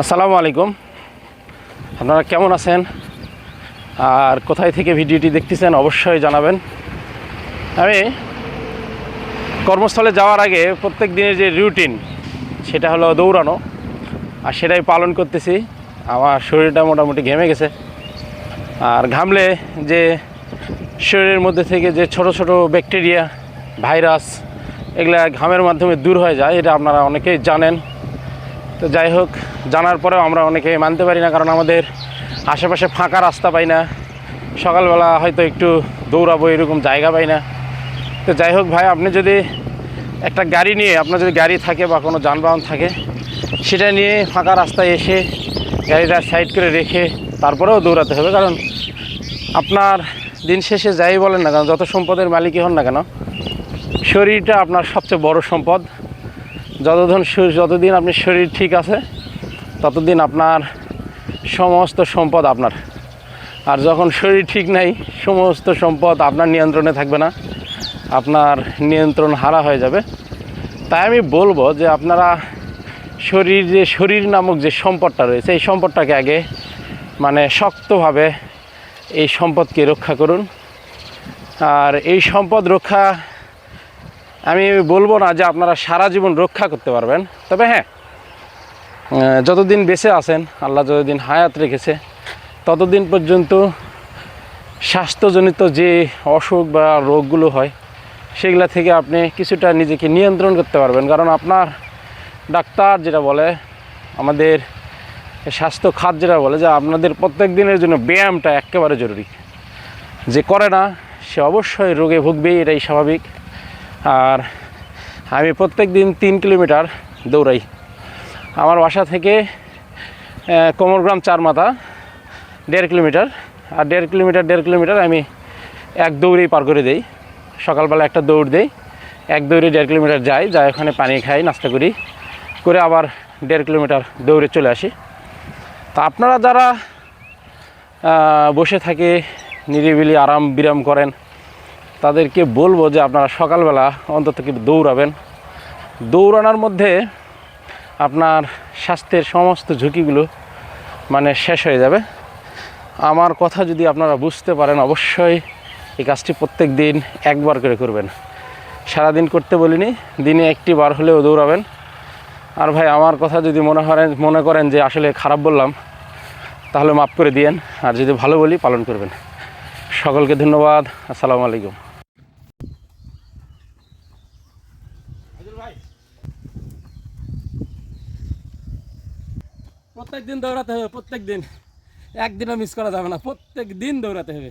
আসসালামু আলাইকুম। আপনারা কেমন আছেন? আর কোথায় থেকে ভিডিওটি দেখতেছেন অবশ্যই জানাবেন। আমি কর্মস্থলে যাওয়ার আগে প্রত্যেক দিনের যে রুটিন সেটা হলো দৌড়ানো। আর সেটাই পালন করতেছি। আমার শরীরটা মোটামুটি ঘেমে গেছে। আর ঘামলে যে শরীরের মধ্যে থেকে যে ছোট ছোট ব্যাকটেরিয়া ভাইরাস এগুলা ঘামের মাধ্যমে দূর হয়ে যায়, এটা আপনারা অনেকেই জানেন। তো যাই হোক, জানার পরেও আমরা অনেকে মানতে পারি না, কারণ আমাদের আশেপাশে ফাঁকা রাস্তা পাই না। সকালবেলা হয়তো একটু দৌড়াবো এরকম জায়গা পাই না। তো যাই হোক ভাই, আপনি যদি একটা গাড়ি নিয়ে, আপনার যদি গাড়ি থাকে বা কোনো যানবাহন থাকে, সেটা নিয়ে ফাঁকা রাস্তায় এসে গাড়িটা সাইড করে রেখে তারপরেও দৌড়াতে হবে। কারণ আপনার দিন শেষে যাই বলেন না কেন, যত সম্পদের মালিকই হন না কেন, শরীরটা আপনার সবচেয়ে বড় সম্পদ। যতদিন যতদিন আপনি শরীর ঠিক আছে, ততদিন আপনার সমস্ত সম্পদ আপনার। আর যখন শরীর ঠিক নাই, সমস্ত সম্পদ আপনার নিয়ন্ত্রণে থাকবে না, আপনার নিয়ন্ত্রণ হারা হয়ে যাবে। তাই আমি বলব যে আপনারা শরীর যে শরীর নামক যে সম্পদটা রয়েছে, এই সম্পদটাকে আগে মানে শক্তভাবে এই সম্পদকে রক্ষা করুন। আর এই সম্পদ রক্ষা আমি বলব না যে আপনারা সারা জীবন রক্ষা করতে পারবেন, তবে হ্যাঁ যতদিন বেঁচে আছেন, আল্লাহ যতদিন হায়াত রেখেছে, ততদিন পর্যন্ত স্বাস্থ্যজনিত যে অসুখ বা রোগগুলো হয়, সেগুলা থেকে আপনি কিছুটা নিজেকে নিয়ন্ত্রণ করতে পারবেন। কারণ আপনার ডাক্তার যেটা বলে, আমাদের স্বাস্থ্য খাত যেটা বলে যে আপনাদের প্রত্যেক দিনের জন্য ব্যায়ামটা একেবারে জরুরি। যে করে না, সে অবশ্যই রোগে ভুগবেই, এটাই স্বাভাবিক। আর আমি প্রত্যেক দিন তিন কিলোমিটার দৌড়াই। আমার বাসা থেকে কোমরগ্রাম চার মাথা, দেড় কিলোমিটার। আর দেড় কিলোমিটার দেড় কিলোমিটার আমি এক দৌড়েই পার করে দেই। সকালবেলা একটা দৌড় দেই, এক দৌড়ে দেড় কিলোমিটার যাই যাই ওখানে পানি খাই, নাস্তা করি, করে আবার দেড় কিলোমিটার দৌড়ে চলে আসি। তা আপনারা যারা বসে থাকে, নিরিবিলি আরাম বিরাম করেন তাদেরকে বলব যে আপনারা সকালবেলা অন্তত কি দৌড়াবেন। দৌড়ানোর মধ্যে আপনার স্বাস্থ্যের সমস্ত ঝুঁকিগুলো মানে শেষ হয়ে যাবে। আমার কথা যদি আপনারা বুঝতে পারেন, অবশ্যই এই কাজটি প্রত্যেক দিন একবার করে করবেন। সারাদিন করতে বলিনি, দিনে একটি বার হলেও দৌড়াবেন। আর ভাই, আমার কথা যদি মনে করেন মনে করেন যে আসলে খারাপ বললাম, তাহলে মাফ করে দিয়েন। আর যদি ভালো বলি, পালন করবেন। সকলকে ধন্যবাদ। আসসালামু আলাইকুম। প্রত্যেক দিন দৌড়াতে হবে, প্রত্যেক দিন। একদিনও মিস করা যাবে না, প্রত্যেক দিন দৌড়াতে হবে।